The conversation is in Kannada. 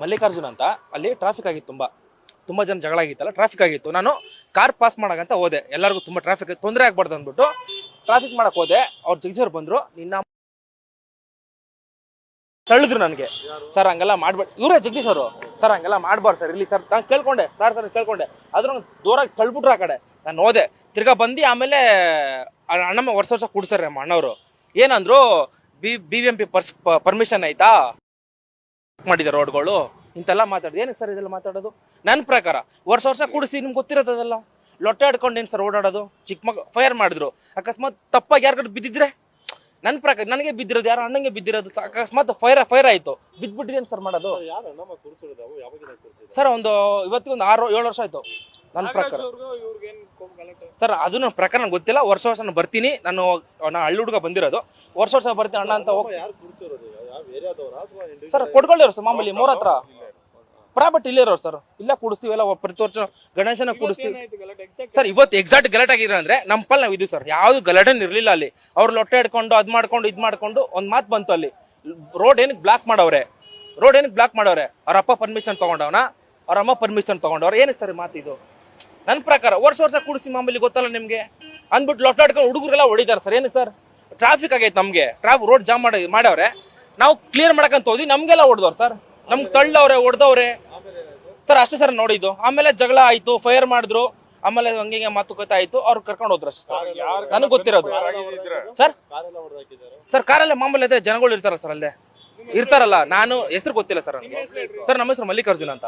ಮಲ್ಲಿಕಾರ್ಜುನ್ ಅಂತ. ಅಲ್ಲಿ ಟ್ರಾಫಿಕ್ ಆಗಿತ್ತು ತುಂಬಾ. ತುಂಬಾ ಜನ ಜಗಳ ಆಗಿತ್ತಲ್ಲ ಟ್ರಾಫಿಕ್ ಆಗಿತ್ತು. ನಾನು ಕಾರ್ ಪಾಸ್ ಮಾಡಕಂತ ಹೋದೆ. ಎಲ್ಲರಿಗೂ ತುಂಬಾ ಟ್ರಾಫಿಕ್ ತೊಂದರೆ ಆಗ್ಬಾರ್ದು ಅಂದ್ಬಿಟ್ಟು ಟ್ರಾಫಿಕ್ ಮಾಡಕ್ ಹೋದೆ. ಅವ್ರು ಜಗದೀಶ್ವರ್ ಬಂದ್ರು. ನಿನ್ನ ತಳ್ಳಿದ್ರು ನನಗೆ. ಸರ್, ಹಂಗೆಲ್ಲ ಮಾಡ್ಬೇಡ ಇವರೇ ಜಗದೀಶ್ ಅವರು ಸರ್, ಹಂಗೆಲ್ಲ ಮಾಡ್ಬಾರ್ದು ಸರ್. ಇಲ್ಲಿ ಸರ್, ನಾನು ಕೇಳ್ಕೊಂಡೆ. Sir sir ಕೇಳ್ಕೊಂಡೆ. ಅದ್ರ ದೂರಾಗಿ ತಳ್ಬಿಟ್ರು ಆ ಕಡೆ. ನಾನು ಹೋದೆ. ತಿರ್ಗಾ ಬಂದು ಆಮೇಲೆ ಅಣ್ಣಮ್ಮ ವರ್ಷ ವರ್ಷ ಕೂಡ್ಸಾರೆ ನಮ್ಮ ಅಣ್ಣವರು. ಏನಂದ್ರು, ಬಿ ಬಿ ಎಂ ಪಿ ಪರ್ಸ್ ಪರ್ಮಿಷನ್ ಆಯ್ತಾ? ಮಾಡಿದ ರೋಡ್ಗಳು ಇಂತೆಲ್ಲ ಮಾತಾಡೋದು. ಏನಕ್ಕೆ ಸರ್ ಇದೆಲ್ಲ ಮಾತಾಡೋದು? ನನ್ನ ಪ್ರಕಾರ ವರ್ಷ ವರ್ಷ ಕೂಡಿಸಿ ನಿಮ್ಗೆ ಗೊತ್ತಿರೋದಲ್ಲ ಲೊಟ್ಟೆ ಆಡ್ಕೊಂಡು ಏನು ಸರ್ ಓಡಾಡೋದು? ಚಿಕ್ಕ ಮಗ ಫೈರ್ ಮಾಡಿದ್ರು. ಅಕಸ್ಮಾತ್ ತಪ್ಪಾಗಿ ಯಾರ್ಗಡೆ ಬಿದ್ದಿದ್ರೆ? ನನ್ನ ಪ್ರಕಾರ ನನಗೆ ಬಿದ್ದಿರೋದು ಯಾರು ಅಣ್ಣಂಗೆ ಬಿದ್ದಿರೋದು ಅಕಸ್ಮಾತ್ ಫೈರ್ ಫೈರ್ ಆಯ್ತು. ಏನು ಸರ್ ಮಾಡೋದು? ಸರ್ ಒಂದು ಇವತ್ತಿಗೆ ಒಂದು ಆರು ಏಳು ವರ್ಷ ಆಯ್ತು. ನನ್ನ ಪ್ರಕಾರ. ಸರ್ ಅದು ನನ್ನ ಪ್ರಕಾರ ನಂಗೆ ಗೊತ್ತಿಲ್ಲ. ವರ್ಷ ವರ್ಷ ನಾನು ಬರ್ತೀನಿ. ನಾನು ನಾನು ಹಳ್ಳಿ ಹುಡುಗ ಬಂದಿರೋದು. ವರ್ಷ ವರ್ಷ ಬರ್ತೀನಿ ಅಣ್ಣ ಅಂತ ಹೋಗಿ ಸರ್ ಕೊಡ್ಕೊಳ್ಳಿರೋ ಸರ್ ಮಾಮೂಲಿ ಮೂರ ಹತ್ರ. ಪ್ರಾಪರ್ಟಿ ಇಲ್ಲೇ ಇರೋರು ಸರ್. ಇಲ್ಲ ಕೂಡಿಸ್ತೀವಿ ಎಲ್ಲ ಪ್ರತಿ ವರ್ಷ ಗಣೇಶನ ಕೂಡಿಸ್ತೀವಿ. ಸರ್ ಇವತ್ತು ಎಕ್ಸಾಕ್ಟ್ ಗಲಾಟೆ ಆಗಿರೋ ಅಂದ್ರೆ ನಮ್ಮ ಪಲ್ ನಾವು ಇದು ಸರ್. ಯಾವ್ದು ಗಲಾಟೆ ಇರ್ಲಿಲ್ಲ ಅಲ್ಲಿ. ಅವ್ರು ಲೊಟ್ಟೆ ಹಿಡ್ಕೊಂಡು ಅದ್ ಮಾಡ್ಕೊಂಡು ಇದ್ ಮಾಡ್ಕೊಂಡು ಒಂದ್ ಮಾತು ಬಂತು ಅಲ್ಲಿ. ರೋಡ್ ಏನಕ್ಕೆ ಬ್ಲಾಕ್ ಮಾಡವ್ರೆ? ರೋಡ್ ಏನಕ್ಕೆ ಬ್ಲಾಕ್ ಮಾಡವ್ರೆ? ಅವ್ರ ಅಪ್ಪ ಪರ್ಮಿಷನ್ ತಗೊಂಡವನ? ಅವ್ರ ಅಮ್ಮ ಪರ್ಮಿಷನ್ ತಗೊಂಡವ್ರ? ಏನಕ್ಕೆ ಸರ್ ಮಾತು ಇದು ನನ್ನ ಪ್ರಕಾರ ವರ್ಷ ವರ್ಷ ಕೂಡಿಸಿ ಮಾಮೂಲಿ ಗೊತ್ತಲ್ಲ ನಿಮ್ಗೆ? ಅಂದ್ಬಿಟ್ಟು ಲೊಟ್ಲಾಡ್ಕೊಂಡು ಹುಡುಗರೆಲ್ಲ ಹೊಡಿತಾರೆ ಸರ್. ಏನಕ್ಕೆ ಸರ್? ಟ್ರಾಫಿಕ್ ಆಗೈತೆ ನಮ್ಗೆ. ಟ್ರಾಫ್ ರೋಡ್ ಜಾಮ್ ಮಾಡಿ ಮಾಡವ್ರೆ. ನಾವು ಕ್ಲಿಯರ್ ಮಾಡಕಂತ ಹೋದಿ ನಮ್ಗೆಲ್ಲ ಹೊಡೆದವ್ರು ಸರ್. ನಮ್ಗೆ ತಳ್ಳವ್ರೆ ಹೊಡೆದವ್ರೆ. ಸರ್ ಅಷ್ಟೇ ಸರ್ ನೋಡಿದ್ದು ಆಮೇಲೆ ಜಗಳ ಆಯ್ತು ಫೈರ್ ಮಾಡಿದ್ರು. ಆಮೇಲೆ ಹಂಗೆ ಹಿಂಗೆ ಮಾತುಕತೆ ಆಯ್ತು ಅವ್ರು ಕರ್ಕೊಂಡು ಹೋದ್ರು ಅಷ್ಟೇ ಸರ್. ನನಗೆ ಗೊತ್ತಿರೋದು. ಸರ್? ಸರ್ ಕಾರಲ್ಲೇ ಮಾಮೂಲಿ ಅದೇ ಜನಗಳು ಇರ್ತಾರಲ್ಲ ಸರ್ ಅಲ್ಲೇ. ಇರ್ತಾರಲ್ಲ ನಾನು ಹೆಸರು ಗೊತ್ತಿಲ್ಲ ಸರ್ ಸರ್ ನಮ್ಮ ಹೆಸರು ಮಲ್ಲಿಕಾರ್ಜುನ್ ಅಂತ.